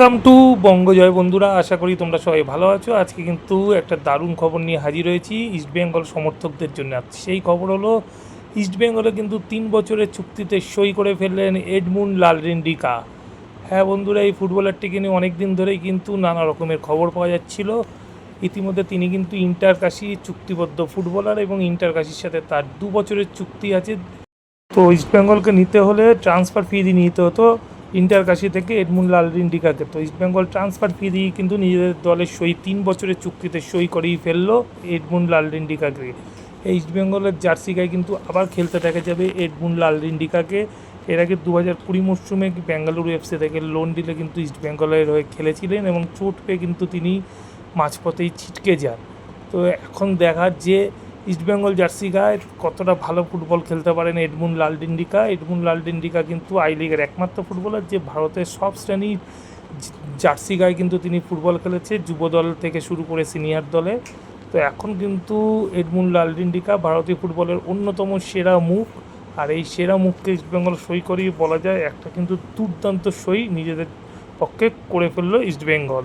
Welcome to বঙ্গজয় বন্ধুরা, আশা করি তোমরা সবাই ভালো আছো। আজকে কিন্তু একটা দারুণ খবর নিয়ে হাজির হয়েছি ইস্টবেঙ্গল সমর্থকদের জন্য। সেই খবর হলো ইস্টবেঙ্গলে কিন্তু তিন বছরের চুক্তিতে সই করে ফেললেন এডমুন লালরিন্ডিকা হ্যাঁ বন্ধুরা, এই ফুটবলারটিকে নিয়ে অনেক দিন ধরেই কিন্তু নানা রকমের খবর পাওয়া যাচ্ছিল। ইতিমধ্যে তিনি কিন্তু ইন্টার কাশি চুক্তিবদ্ধ ফুটবলার এবং ইন্টার কাশির সাথে তার দু বছরের চুক্তি আছে। তো ইস্টবেঙ্গলকে নিতে হলে ট্রান্সফার ফি দিয়ে নিতে হতো ইন্টার কাশি থেকে এডমুন লালরিন্ডিকাকে তো ইস্টবেঙ্গল ট্রান্সফার ফি দিয়ে কিন্তু নিজেদের দলের সই, তিন বছরের চুক্তিতে সই করেই ফেলল এডমুন লালরিন্ডিকাকে এই ইস্টবেঙ্গলের জার্সি গায়ে কিন্তু আবার খেলতে দেখা যাবে এডমুন লালরিন্ডিকাকে এর আগে দু হাজার কুড়ি মরশুমে বেঙ্গালুরু এফসি থেকে লোন দিলে কিন্তু ইস্টবেঙ্গলের হয়ে খেলেছিলেন এবং চোট পেয়ে কিন্তু তিনি মাঝপথেই ছিটকে যান। তো এখন দেখার যে ইস্টবেঙ্গল জার্সি গায়ে কতটা ভালো ফুটবল খেলতে পারেন এডমুন লালডিন্ডিকা। এডমুন লালডিন্ডিকা কিন্তু আই লিগের একমাত্র ফুটবলার যে ভারতের সব শ্রেণির জার্সি গায়ে কিন্তু তিনি ফুটবল খেলেছে, যুব দল থেকে শুরু করে সিনিয়র দলে। তো এখন কিন্তু এডমুন লালডিন্ডিকা ভারতীয় ফুটবলের অন্যতম সেরা মুখ। আর এই সেরা মুখকে ইস্টবেঙ্গল সই করেই বলা যায়, একটা কিন্তু দুর্দান্ত সই নিজেদের পক্ষে করে ফেলল ইস্টবেঙ্গল